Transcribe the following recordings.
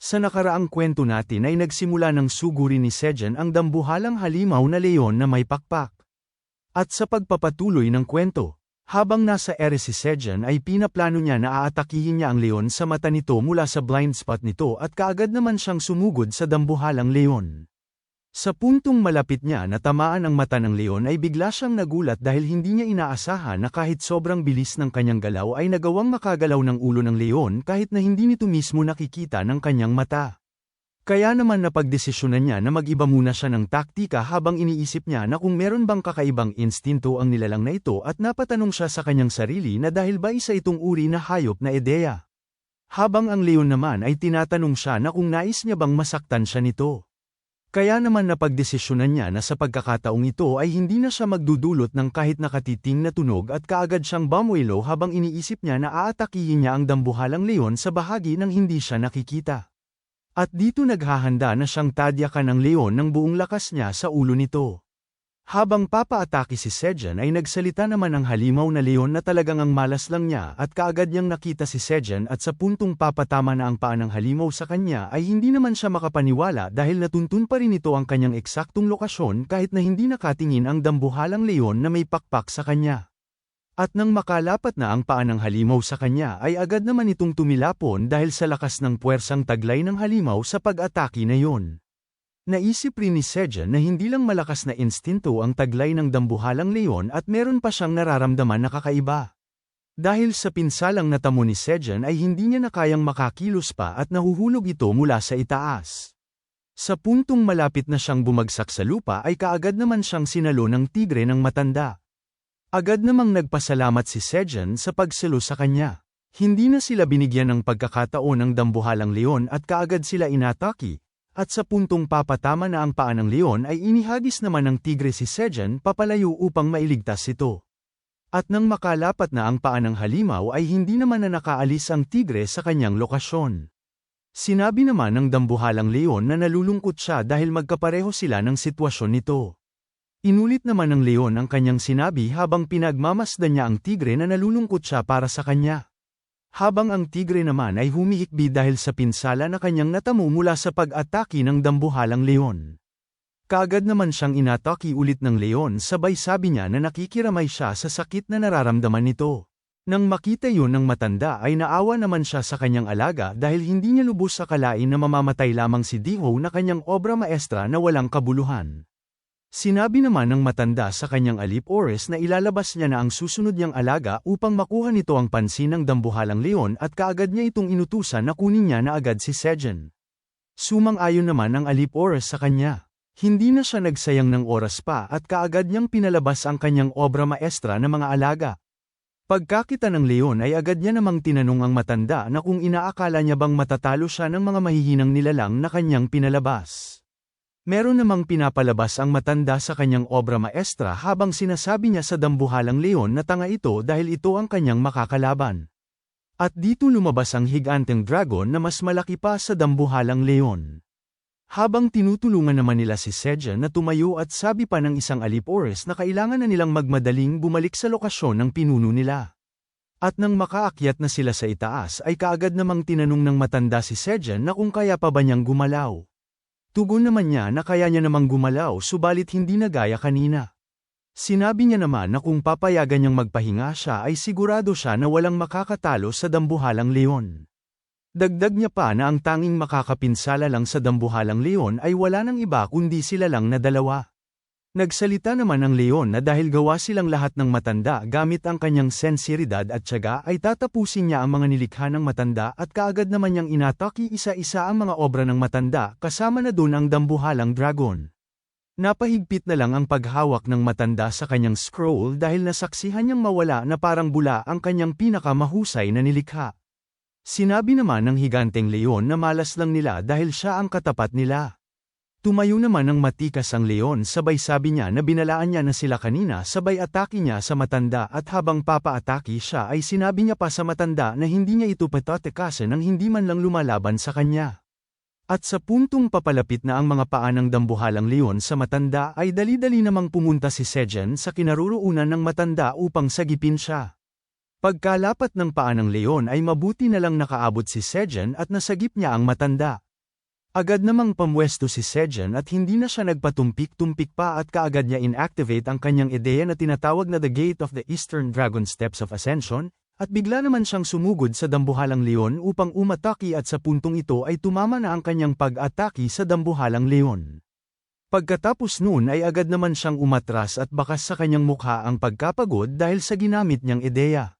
Sa nakaraang kwento natin ay nagsimula ng suguri ni Sejan ang dambuhalang halimaw na leon na may pakpak. At sa pagpapatuloy ng kwento, habang nasa ere si Sejan ay pinaplano niya na aatakihin niya ang leon sa mata nito mula sa blind spot nito at kaagad naman siyang sumugod sa dambuhalang leon. Sa puntong malapit niya na tamaan ang mata ng leon ay bigla siyang nagulat dahil hindi niya inaasahan na kahit sobrang bilis ng kanyang galaw ay nagawang makagalaw ng ulo ng leon kahit na hindi nito mismo nakikita ng kanyang mata. Kaya naman napagdesisyonan niya na mag-iba muna siya ng taktika habang iniisip niya na kung meron bang kakaibang instinto ang nilalang na ito at napatanong siya sa kanyang sarili na dahil ba isa itong uri na hayop na ideya. Habang ang leon naman ay tinatanong siya na kung nais niya bang masaktan siya nito. Kaya naman napagdesisyonan niya na sa pagkakataong ito ay hindi na siya magdudulot ng kahit nakatiting na tunog at kaagad siyang bamuelo habang iniisip niya na aatakihin niya ang dambuhalang leon sa bahagi ng hindi siya nakikita. At dito naghahanda na siyang tadyakan ng leon ng buong lakas niya sa ulo nito. Habang papaatake si Sejan ay nagsalita naman ang halimaw na leon na talagang ang malas lang niya at kaagad niyang nakita si Sejan at sa puntong papatama na ang paa ng halimaw sa kanya ay hindi naman siya makapaniwala dahil natuntun pa rin ito ang kanyang eksaktong lokasyon kahit na hindi nakatingin ang dambuhalang leon na may pakpak sa kanya. At nang makalapat na ang paa ng halimaw sa kanya ay agad naman itong tumilapon dahil sa lakas ng puwersang taglay ng halimaw sa pag-atake na yon. Naisip rin ni Sejan na hindi lang malakas na instinto ang taglay ng dambuhalang leon at meron pa siyang nararamdaman na kakaiba. Dahil sa pinsalang natamo ni Sejan ay hindi niya na kayang makakilos pa at nahuhulog ito mula sa itaas. Sa puntong malapit na siyang bumagsak sa lupa ay kaagad naman siyang sinalo ng tigre ng matanda. Agad namang nagpasalamat si Sejan sa pagsalo sa kanya. Hindi na sila binigyan ng pagkakataon ng dambuhalang leon at kaagad sila inataki, at sa puntong papatama na ang paa ng leon ay inihagis naman ng tigre si Sejan papalayo upang mailigtas ito. At nang makalapat na ang paa ng halimaw ay hindi naman na nakaalis ang tigre sa kanyang lokasyon. Sinabi naman ng dambuhalang leon na nalulungkot siya dahil magkapareho sila ng sitwasyon nito. Inulit naman ng leon ang kanyang sinabi habang pinagmamasdan niya ang tigre na nalulungkot siya para sa kanya. Habang ang tigre naman ay humihikbi dahil sa pinsala na kanyang natamo mula sa pag-atake ng dambuhalang leon. Kaagad naman siyang inatake ulit ng leon sabay sabi niya na nakikiramay siya sa sakit na nararamdaman nito. Nang makita yun ng matanda ay naawa naman siya sa kanyang alaga dahil hindi niya lubos sa kalain na mamamatay lamang si Diho na kanyang obra maestra na walang kabuluhan. Sinabi naman ng matanda sa kanyang alip Ores na ilalabas niya na ang susunod niyang alaga upang makuha nito ang pansin ng dambuhalang leon at kaagad niya itong inutusan na kunin niya na agad si Sejan. Sumang-ayon naman ang alip Ores sa kanya. Hindi na siya nagsayang ng oras pa at kaagad niyang pinalabas ang kanyang obra maestra na mga alaga. Pagkakita ng leon ay agad niya namang tinanong ang matanda na kung inaakala niya bang matatalo siya ng mga mahihinang nilalang na kanyang pinalabas. Meron namang pinapalabas ang matanda sa kanyang obra maestra habang sinasabi niya sa dambuhalang leon na tanga ito dahil ito ang kanyang makakalaban. At dito lumabas ang higanteng dragon na mas malaki pa sa dambuhalang leon. Habang tinutulungan naman nila si Seja na tumayo at sabi pa ng isang alipores na kailangan na nilang magmadaling bumalik sa lokasyon ng pinuno nila. At nang makaakyat na sila sa itaas ay kaagad namang tinanong ng matanda si Seja na kung kaya pa ba niyang gumalaw. Tugon naman niya na kaya niya namang gumalaw subalit hindi na gaya kanina. Sinabi niya naman na kung papayagan niyang magpahinga siya ay sigurado siya na walang makakatalo sa dambuhalang leon. Dagdag niya pa na ang tanging makakapinsala lang sa dambuhalang leon ay wala nang iba kundi sila lang na dalawa. Nagsalita naman ang leon na dahil gawa silang lahat ng matanda gamit ang kanyang sensiridad at tiyaga ay tatapusin niya ang mga nilikha ng matanda at kaagad naman niyang inataki isa-isa ang mga obra ng matanda kasama na doon ang dambuhalang dragon. Napahigpit na lang ang paghawak ng matanda sa kanyang scroll dahil nasaksihan niyang mawala na parang bula ang kanyang pinakamahusay na nilikha. Sinabi naman ng higanteng leon na malas lang nila dahil siya ang katapat nila. Tumayo naman ng matikas ang leon sabay sabi niya na binalaan niya na sila kanina sabay atake niya sa matanda at habang papaatake siya ay sinabi niya pa sa matanda na hindi niya ito patatekasan nang hindi man lang lumalaban sa kanya. At sa puntong papalapit na ang mga paa ng dambuhalang leon sa matanda ay dali-dali namang pumunta si Sejan sa kinaruroonan ng matanda upang sagipin siya. Pagkalapat ng paa ng leon ay mabuti na lang nakaabot si Sejan at nasagip niya ang matanda. Agad namang pamwesto si Sejan at hindi na siya nagpatumpik-tumpik pa at kaagad niya inactivate ang kanyang ideya na tinatawag na The Gate of the Eastern Dragon Steps of Ascension, at bigla naman siyang sumugod sa dambuhalang leon upang umataki at sa puntong ito ay tumama na ang kanyang pag-ataki sa dambuhalang leon. Pagkatapos noon ay agad naman siyang umatras at bakas sa kanyang mukha ang pagkapagod dahil sa ginamit niyang ideya.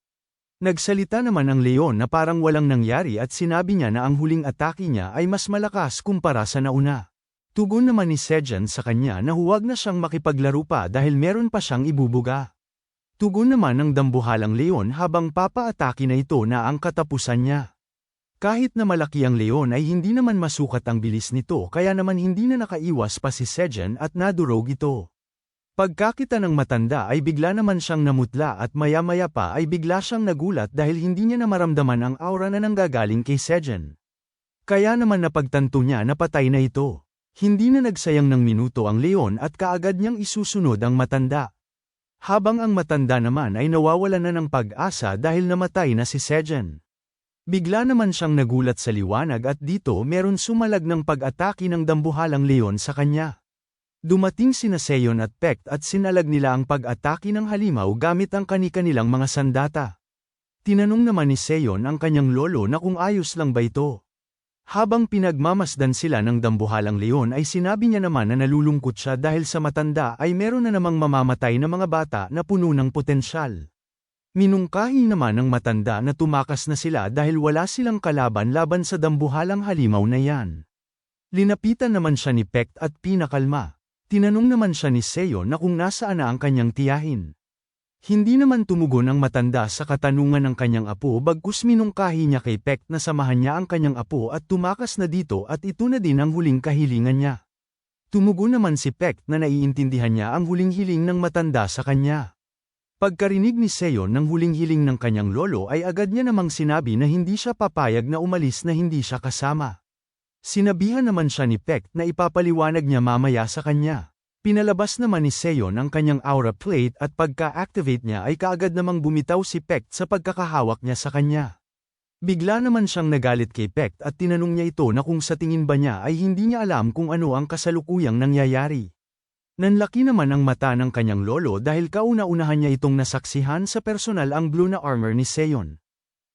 Nagsalita naman ang leon na parang walang nangyari at sinabi niya na ang huling atake niya ay mas malakas kumpara sa nauna. Tugon naman ni Sejan sa kanya na huwag na siyang makipaglaro pa dahil meron pa siyang ibubuga. Tugon naman ng dambuhalang leon habang papaatake na ito na ang katapusan niya. Kahit na malaki ang leon ay hindi naman masukat ang bilis nito kaya naman hindi na nakaiwas pa si Sejan at nadurog ito. Pagkakita ng matanda ay bigla naman siyang namutla at maya-maya pa ay bigla siyang nagulat dahil hindi niya na maramdaman ang aura na nanggagaling kay Sejen. Kaya naman napagtanto niya na patay na ito. Hindi na nagsayang ng minuto ang leon at kaagad niyang isusunod ang matanda. Habang ang matanda naman ay nawawalan na ng pag-asa dahil namatay na si Sejen. Bigla naman siyang nagulat sa liwanag at dito meron sumalag ng pag-atake ng dambuhalang leon sa kanya. Dumating sina Seyon at Pekt at sinalag nila ang pag-atake ng halimaw gamit ang kani-kanilang mga sandata. Tinanong naman ni Seyon ang kanyang lolo na kung ayos lang ba ito. Habang pinagmamasdan sila ng dambuhalang leon ay sinabi niya naman na nalulungkot siya dahil sa matanda ay meron na namang mamamatay na mga bata na puno ng potensyal. Minungkahi naman ng matanda na tumakas na sila dahil wala silang kalaban laban sa dambuhalang halimaw na yan. Linapitan naman siya ni Pekt at pinakalma. Tinanong naman siya ni Seo na kung nasaan na ang kanyang tiyahin. Hindi naman tumugon ang matanda sa katanungan ng kanyang apo bagkus minungkahi niya kay Peck na samahan niya ang kanyang apo at tumakas na dito at ito na din ang huling kahilingan niya. Tumugon naman si Peck na naiintindihan niya ang huling hiling ng matanda sa kanya. Pagkarinig ni Seo ng huling hiling ng kanyang lolo ay agad niya namang sinabi na hindi siya papayag na umalis na hindi siya kasama. Sinabihan naman siya ni Peck na ipapaliwanag niya mamaya sa kanya. Pinalabas naman ni Seon ang kanyang aura plate at pagka-activate niya ay kaagad namang bumitaw si Peck sa pagkakahawak niya sa kanya. Bigla naman siyang nagalit kay Peck at tinanong niya ito na kung sa tingin ba niya ay hindi niya alam kung ano ang kasalukuyang nangyayari. Nanlaki naman ang mata ng kanyang lolo dahil kauna-unahan niya itong nasaksihan sa personal ang blue na armor ni Seon.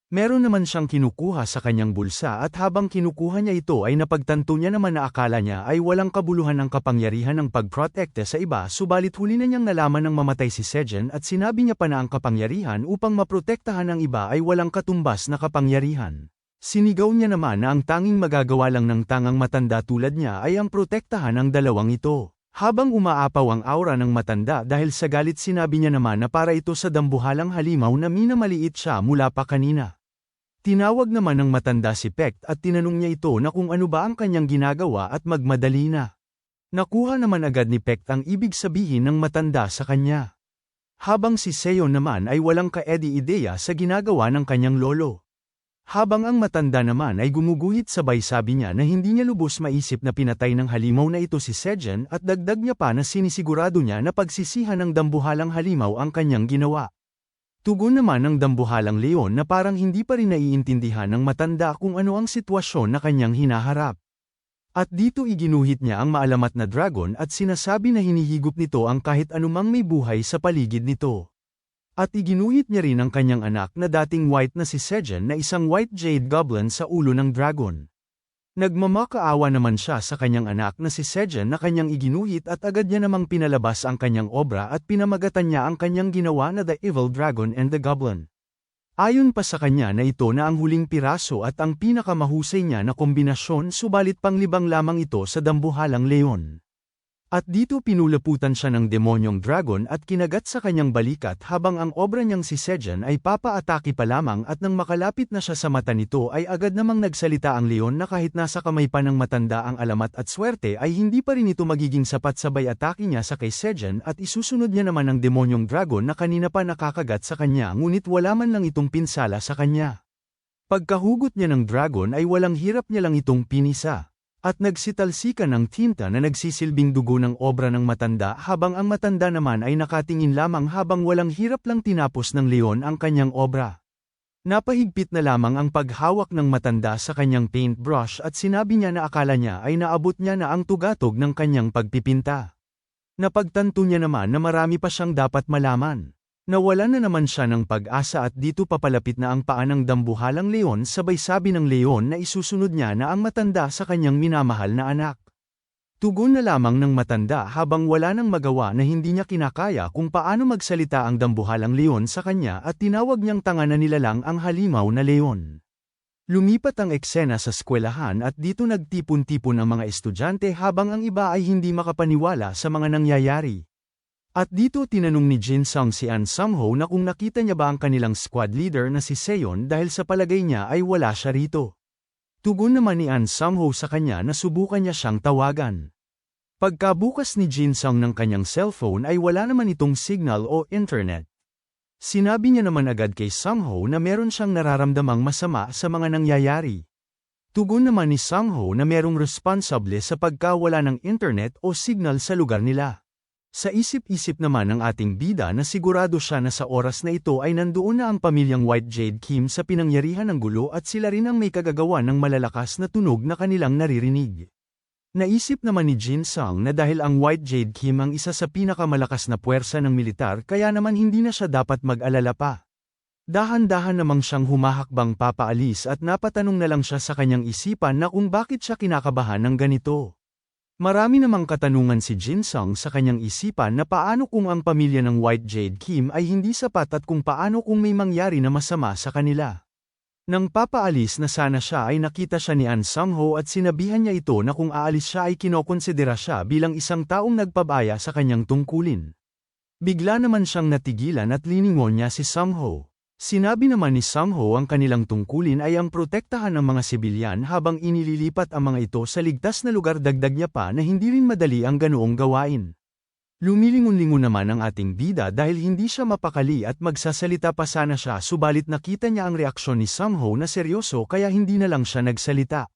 Meron naman siyang kinukuha sa kanyang bulsa at habang kinukuha niya ito ay napagtanto niya naman na akala niya ay walang kabuluhan ng kapangyarihan ng pagprotekte sa iba subalit huli na niyang nalaman ng mamatay si Sejen at sinabi niya pa na ang kapangyarihan upang maprotektahan ang iba ay walang katumbas na kapangyarihan. Sinigaw niya naman na ang tanging magagawa lang ng tangang matanda tulad niya ay ang protektahan ang dalawang ito. Habang umaapaw ang aura ng matanda dahil sa galit sinabi niya naman na para ito sa dambuhalang halimaw na minamaliit siya mula pa kanina. Tinawag naman ng matanda si Peck at tinanong niya ito na kung ano ba ang kanyang ginagawa at magmadali na. Nakuha naman agad ni Peck ang ibig sabihin ng matanda sa kanya. Habang si Seo naman ay walang kaedi ideya sa ginagawa ng kanyang lolo. Habang ang matanda naman ay gumuguhit sabay sabi niya na hindi niya lubos maisip na pinatay ng halimaw na ito si Sejen at dagdag niya pa na sinisigurado niya na pagsisihan ng dambuhalang halimaw ang kanyang ginawa. Tugon naman ng dambuhalang leon na parang hindi pa rin naiintindihan ng matanda kung ano ang sitwasyon na kanyang hinaharap. At dito iginuhit niya ang maalamat na dragon at sinasabi na hinihigop nito ang kahit anumang may buhay sa paligid nito. At iginuhit niya rin ang kanyang anak na dating white na si Sejan na isang white jade goblin sa ulo ng dragon. Nagmamakaawa naman siya sa kanyang anak na si Sejan na kanyang iginuhit at agad niya namang pinalabas ang kanyang obra at pinamagatan niya ang kanyang ginawa na The Evil Dragon and the Goblin. Ayon pa sa kanya na ito na ang huling piraso at ang pinakamahusay niya na kombinasyon subalit panglibang lamang ito sa dambuhalang leon. At dito pinulaputan siya ng demonyong dragon at kinagat sa kanyang balikat habang ang obra niyang si Sejan ay papaatake pa lamang at nang makalapit na siya sa mata nito ay agad namang nagsalita ang leon na kahit nasa kamay pa ng matanda ang alamat at swerte ay hindi pa rin ito magiging sapat sabay atake niya sa kay Sejan at isusunod niya naman ang demonyong dragon na kanina pa nakakagat sa kanya ngunit wala man lang itong pinsala sa kanya. Pagkahugot niya ng dragon ay walang hirap niya lang itong pinisa. At nagsitalsikan ng tinta na nagsisilbing dugo ng obra ng matanda habang ang matanda naman ay nakatingin lamang habang walang hirap lang tinapos ng leon ang kanyang obra. Napahigpit na lamang ang paghawak ng matanda sa kanyang paintbrush at sinabi niya na akala niya ay naabot niya na ang tugatog ng kanyang pagpipinta. Napagtanto niya naman na marami pa siyang dapat malaman. Nawala na naman siya ng pag-asa at dito papalapit na ang paa ng dambuhalang leon sabay sabi ng leon na isusunod niya na ang matanda sa kanyang minamahal na anak. Tugon na lamang ng matanda habang wala nang magawa na hindi niya kinakaya kung paano magsalita ang dambuhalang leon sa kanya at tinawag niyang tanga na nilalang ang halimaw na leon. Lumipat ang eksena sa eskwelahan at dito nagtipon-tipon ang mga estudyante habang ang iba ay hindi makapaniwala sa mga nangyayari. At dito tinanong ni Jin Sung si An Samho na kung nakita niya ba ang kanilang squad leader na si Seon dahil sa palagay niya ay wala siya rito. Tugon naman ni An Samho sa kanya na subukan niya siyang tawagan. Pagkabukas ni Jin Sung ng kanyang cellphone ay wala naman itong signal o internet. Sinabi niya naman agad kay Samho na meron siyang nararamdamang masama sa mga nangyayari. Tugon naman ni Samho na merong responsable sa pagkawala ng internet o signal sa lugar nila. Sa isip-isip naman ng ating bida na sigurado siya na sa oras na ito ay nandoon na ang pamilyang White Jade Kim sa pinangyarihan ng gulo at sila rin ang may kagagawa ng malalakas na tunog na kanilang naririnig. Naisip naman ni Jin Sung na dahil ang White Jade Kim ang isa sa pinakamalakas na puwersa ng militar kaya naman hindi na siya dapat mag-alala pa. Dahan-dahan namang siyang humahakbang papaalis at napatanong na lang siya sa kanyang isipan na kung bakit siya kinakabahan ng ganito. Marami namang katanungan si Jin Sung sa kanyang isipan na paano kung ang pamilya ng White Jade Kim ay hindi sapat at kung paano kung may mangyari na masama sa kanila. Nang papaalis na sana siya ay nakita siya ni An Sung-ho at sinabihan niya ito na kung aalis siya ay kinokonsidera siya bilang isang taong nagpabaya sa kanyang tungkulin. Bigla naman siyang natigilan at liningon niya si Sung-ho. Sinabi naman ni Sangho ang kanilang tungkulin ay ang protektahan ng mga sibilyan habang inililipat ang mga ito sa ligtas na lugar dagdag niya pa na hindi rin madali ang ganoong gawain. Lumilingon-lingon naman ang ating bida dahil hindi siya mapakali at magsasalita pa sana siya subalit nakita niya ang reaksyon ni Sangho na seryoso kaya hindi na lang siya nagsalita.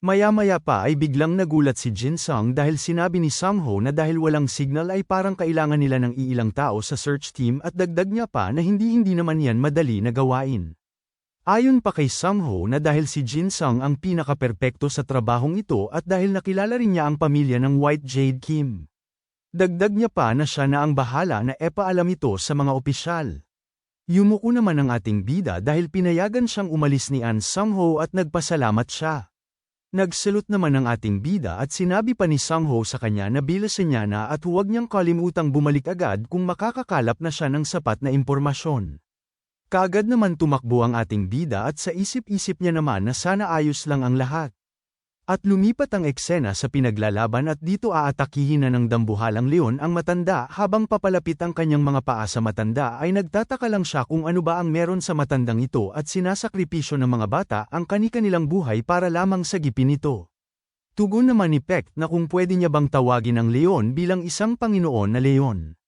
Maya-maya pa ay biglang nagulat si Jin Sung dahil sinabi ni Sangho na dahil walang signal ay parang kailangan nila ng iilang tao sa search team at dagdag niya pa na hindi-hindi naman yan madali na gawain. Ayon pa kay Sangho na dahil si Jin Sung ang pinakaperpekto sa trabahong ito at dahil nakilala rin niya ang pamilya ng White Jade Kim. Dagdag niya pa na siya na ang bahala na epaalam ito sa mga opisyal. Yumuko naman ang ating bida dahil pinayagan siyang umalis ni An Sangho at nagpasalamat siya. Nagsalot naman ang ating bida at sinabi pa ni Sangho sa kanya na bilasan niya na at huwag niyang kalimutang bumalik agad kung makakakalap na siya ng sapat na impormasyon. Kaagad naman tumakbo ang ating bida at sa isip-isip niya naman na sana ayos lang ang lahat. At lumipat ang eksena sa pinaglalaban at dito aatakihin na ng dambuhalang leon ang matanda habang papalapit ang kanyang mga paa sa matanda ay nagtataka lang siya kung ano ba ang meron sa matandang ito at sinasakripisyo ng mga bata ang kani-kanilang buhay para lamang sagipin ito. Tugon naman ni Peck na kung pwede niya bang tawagin ang leon bilang isang Panginoon na leon.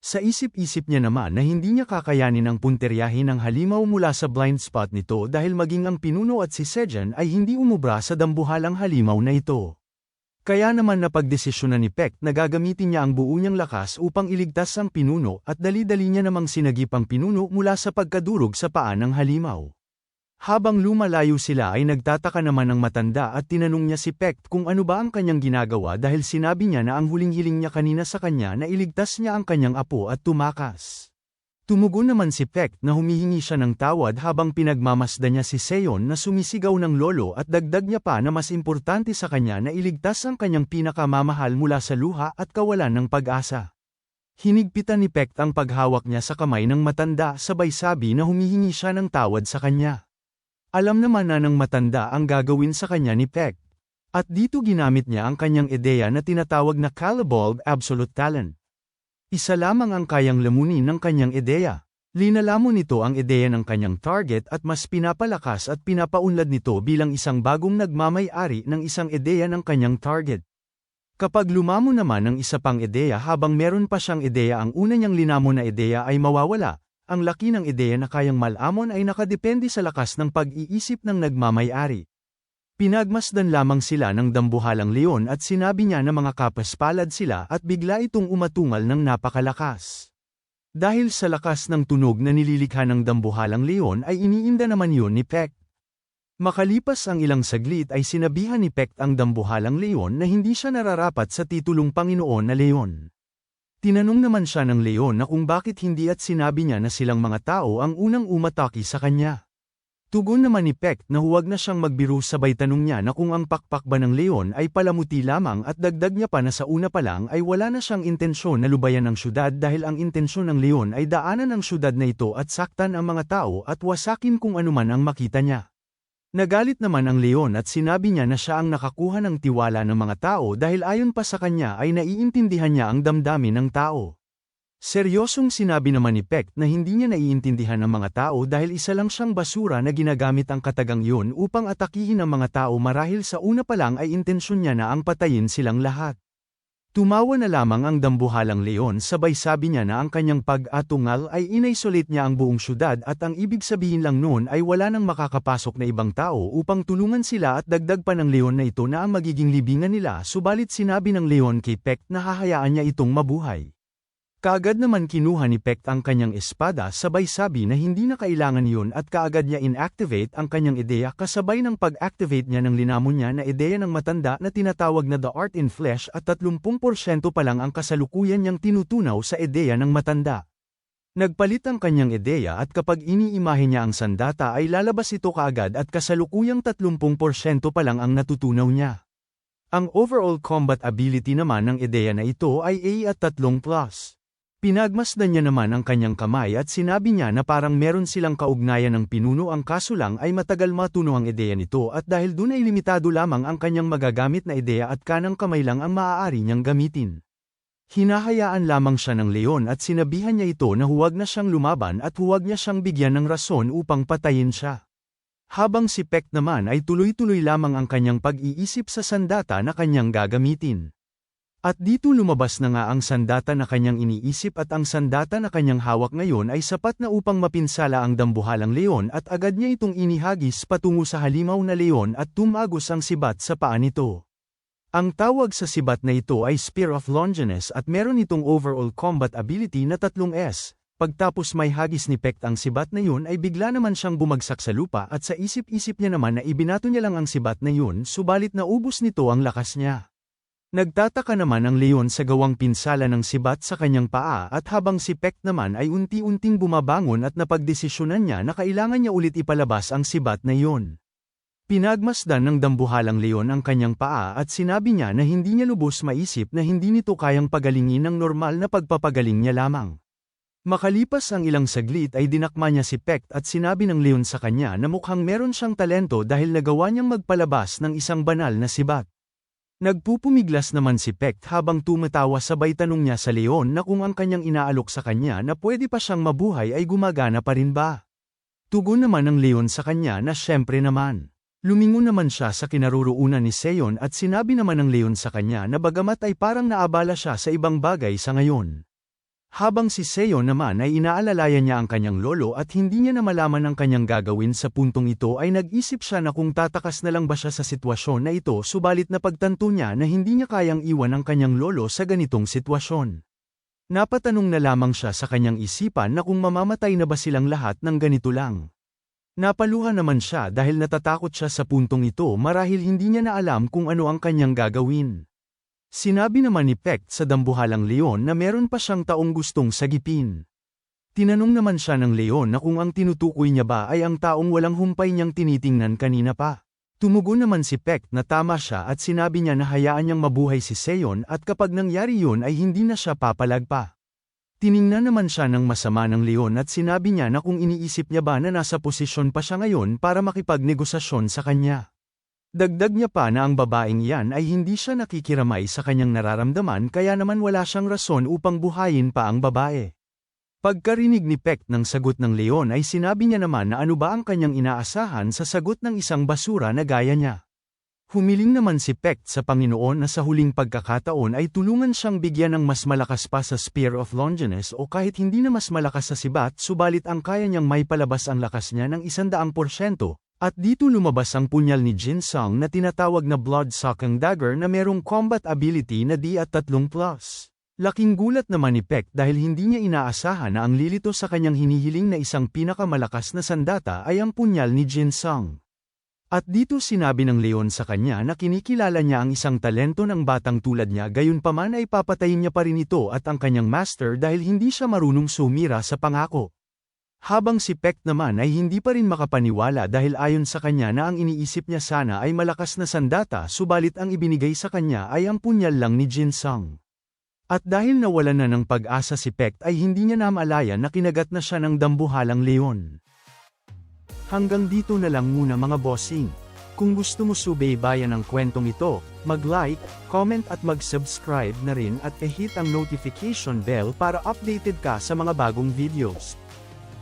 Sa isip-isip niya naman na hindi niya kakayanin ang punteryahin ng halimaw mula sa blind spot nito dahil maging ang pinuno at si Sejan ay hindi umubra sa dambuhalang halimaw na ito. Kaya naman napagdesisyonan ni Peck na gagamitin niya ang buo niyang lakas upang iligtas ang pinuno at dali-dali niya namang sinagip ang pinuno mula sa pagkadurog sa paan ng halimaw. Habang lumalayo sila ay nagtataka naman ng matanda at tinanong niya si Peck kung ano ba ang kanyang ginagawa dahil sinabi niya na ang huling-hiling niya kanina sa kanya na iligtas niya ang kanyang apo at tumakas. Tumugon naman si Peck na humihingi siya ng tawad habang pinagmamasda niya si Seon na sumisigaw ng lolo at dagdag niya pa na mas importante sa kanya na iligtas ang kanyang pinakamamahal mula sa luha at kawalan ng pag-asa. Hinigpitan ni Peck ang paghawak niya sa kamay ng matanda sabay sabi na humihingi siya ng tawad sa kanya. Alam naman na ng matanda ang gagawin sa kanya ni Peck. At dito ginamit niya ang kanyang ideya na tinatawag na Calibulb Absolute Talent. Isa lamang ang kayang lamunin ng kanyang ideya. Linalamon nito ang ideya ng kanyang target at mas pinapalakas at pinapaunlad nito bilang isang bagong nagmamay-ari ng isang ideya ng kanyang target. Kapag lumamo naman ang isa pang ideya habang meron pa siyang ideya ang una niyang linamon na ideya ay mawawala, ang laki ng ideya na kayang malamon ay nakadepende sa lakas ng pag-iisip ng nagmamayari. Pinagmasdan lamang sila ng dambuhalang leon at sinabi niya na mga kapaspalad sila at bigla itong umatungal ng napakalakas. Dahil sa lakas ng tunog na nililikha ng dambuhalang leon ay iniinda naman yun ni Peck. Makalipas ang ilang saglit ay sinabihan ni Peck ang dambuhalang leon na hindi siya nararapat sa titulong Panginoon na leon. Tinanong naman siya ng leon na kung bakit hindi at sinabi niya na silang mga tao ang unang umataki sa kanya. Tugon naman ni Peck na huwag na siyang magbiro sabay tanong niya na kung ang pakpak ba ng leon ay palamuti lamang at dagdag niya pa na sa una pa lang ay wala na siyang intensyon na lubayan ang syudad dahil ang intensyon ng leon ay daanan ang syudad na ito at saktan ang mga tao at wasakin kung anuman ang makita niya. Nagalit naman ang leon at sinabi niya na siya ang nakakuha ng tiwala ng mga tao dahil ayon pa sa kanya ay naiintindihan niya ang damdamin ng tao. Seryosong sinabi naman ni Peck na hindi niya naiintindihan ang mga tao dahil isa lang siyang basura na ginagamit ang katagang yun upang atakihin ang mga tao marahil sa una pa lang ay intensyon niya na ang patayin silang lahat. Tumawa na lamang ang dambuhalang leon sabay sabi niya na ang kanyang pag-atungal ay inaisolate niya ang buong syudad at ang ibig sabihin lang noon ay wala nang makakapasok na ibang tao upang tulungan sila at dagdag pa ng leon na ito na ang magiging libingan nila subalit sinabi ng leon kay Peck na hahayaan niya itong mabuhay. Kaagad naman kinuha ni Peck ang kanyang espada sabay sabi na hindi na kailangan yun at kaagad niya inactivate ang kanyang ideya kasabay ng pag-activate niya ng linamon niya na ideya ng matanda na tinatawag na The Art in Flesh at 30% pa lang ang kasalukuyan niyang tinutunaw sa ideya ng matanda. Nagpalit ang kanyang ideya at kapag iniimahe niya ang sandata ay lalabas ito kaagad at kasalukuyang 30% pa lang ang natutunaw niya. Ang overall combat ability naman ng ideya na ito ay A at 3 plus. Pinagmasdan niya naman ang kanyang kamay at sinabi niya na parang meron silang kaugnayan ng pinuno ang kaso lang ay matagal matuno ang ideya nito at dahil dun ay limitado lamang ang kanyang magagamit na ideya at kanang kamay lang ang maaari niyang gamitin. Hinahayaan lamang siya ng leon at sinabihan niya ito na huwag na siyang lumaban at huwag niya siyang bigyan ng rason upang patayin siya. Habang si Peck naman ay tuloy-tuloy lamang ang kanyang pag-iisip sa sandata na kanyang gagamitin. At dito lumabas na nga ang sandata na kanyang iniisip at ang sandata na kanyang hawak ngayon ay sapat na upang mapinsala ang dambuhalang leon at agad niya itong inihagis patungo sa halimaw na leon at tumagos ang sibat sa paa nito. Ang tawag sa sibat na ito ay Spear of Longinus at meron itong overall combat ability na 3S. Pagtapos may hagis ni Peck ang sibat na yun ay bigla naman siyang bumagsak sa lupa at sa isip-isip niya naman na ibinato niya lang ang sibat na yun subalit naubos nito ang lakas niya. Nagtataka naman ang leon sa gawang pinsala ng sibat sa kanyang paa at habang si Peck naman ay unti-unting bumabangon at napagdesisyonan niya na kailangan niya ulit ipalabas ang sibat na iyon. Pinagmasdan ng dambuhalang leon ang kanyang paa at sinabi niya na hindi niya lubos maisip na hindi nito kayang pagalingin ng normal na pagpapagaling niya lamang. Makalipas ang ilang saglit ay dinakma niya si Peck at sinabi ng leon sa kanya na mukhang meron siyang talento dahil nagawa niyang magpalabas ng isang banal na sibat. Nagpupumiglas naman si Peck habang tumatawa sabay tanong niya sa leon na kung ang kanyang inaalok sa kanya na pwede pa siyang mabuhay ay gumagana pa rin ba. Tugon naman ng leon sa kanya na syempre naman. Lumingon naman siya sa kinaruroonan ni Seon at sinabi naman ng leon sa kanya na bagamat ay parang naabala siya sa ibang bagay sa ngayon. Habang si Seo naman ay inaalalayan niya ang kanyang lolo at hindi niya na malaman ang kanyang gagawin sa puntong ito ay nag-isip siya na kung tatakas na lang ba siya sa sitwasyon na ito subalit na pagtanto niya na hindi niya kayang iwan ang kanyang lolo sa ganitong sitwasyon. Napatanong na lamang siya sa kanyang isipan na kung mamamatay na ba silang lahat ng ganito lang. Napaluha naman siya dahil natatakot siya sa puntong ito marahil hindi niya na alam kung ano ang kanyang gagawin. Sinabi naman ni Peck sa dambuhalang leon na meron pa siyang taong gustong sagipin. Tinanong naman siya ng leon na kung ang tinutukoy niya ba ay ang taong walang humpay niyang tinitingnan kanina pa. Tumugon naman si Peck na tama siya at sinabi niya na hayaan niyang mabuhay si Seon at kapag nangyari yun ay hindi na siya papalag pa. Tiningnan naman siya ng masama ng leon at sinabi niya na kung iniisip niya ba na nasa posisyon pa siya ngayon para makipagnegosasyon sa kanya. Dagdag niya pa na ang babaeng yan ay hindi siya nakikiramay sa kanyang nararamdaman kaya naman wala siyang rason upang buhayin pa ang babae. Pagkarinig ni Peck ng sagot ng leon ay sinabi niya naman na ano ba ang kanyang inaasahan sa sagot ng isang basura na gaya niya. Humiling naman si Peck sa Panginoon na sa huling pagkakataon ay tulungan siyang bigyan ng mas malakas pa sa Spear of Longinus o kahit hindi na mas malakas sa sibat subalit ang kaya niyang may palabas ang lakas niya ng isandaang porsyento, at dito lumabas ang punyal ni Jin Sung na tinatawag na Blood Sucking Dagger na merong combat ability na D at 3+. Laking gulat naman ni Peck dahil hindi niya inaasahan na ang lilito sa kanyang hinihiling na isang pinakamalakas na sandata ay ang punyal ni Jin Sung. At dito sinabi ng leon sa kanya na kinikilala niya ang isang talento ng batang tulad niya gayunpaman ay papatayin niya pa rin ito at ang kanyang master dahil hindi siya marunong sumira sa pangako. Habang si Peck naman ay hindi pa rin makapaniwala dahil ayon sa kanya na ang iniisip niya sana ay malakas na sandata subalit ang ibinigay sa kanya ay ang punyal lang ni Jin Sung. At dahil nawalan na ng pag-asa si Peck ay hindi niya namalayan na kinagat na siya ng dambuhalang leon. Hanggang dito na lang muna mga bossing. Kung gusto mo subaybayan ang kwentong ito, mag-like, comment at mag-subscribe na rin at i-hit ang notification bell para updated ka sa mga bagong videos.